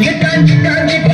Get down, get down, get down.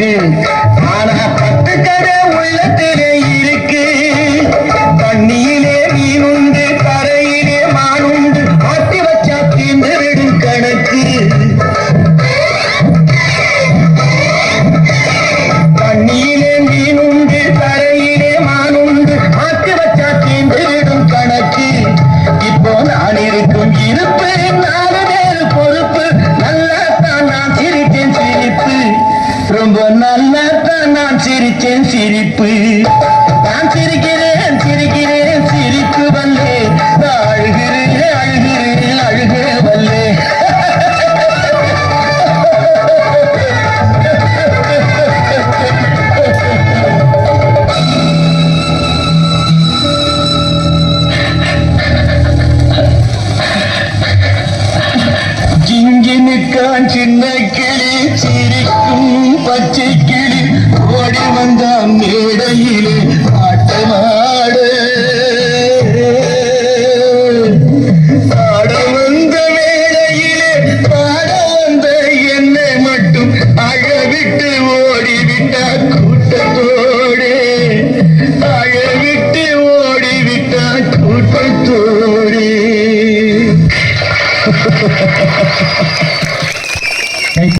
aqui ரொம்ப நல்லா தான் நான் சிரிச்சேன் சிரிப்பு. நான் சிரிக்கிறேன் சிரிக்கிறேன் சிரிப்பு வல்லே. அழுகிறேன் அழுகிறேன் அழுகே வல்லே. சின்ன கிளி. Ha ha ha ha ha ha!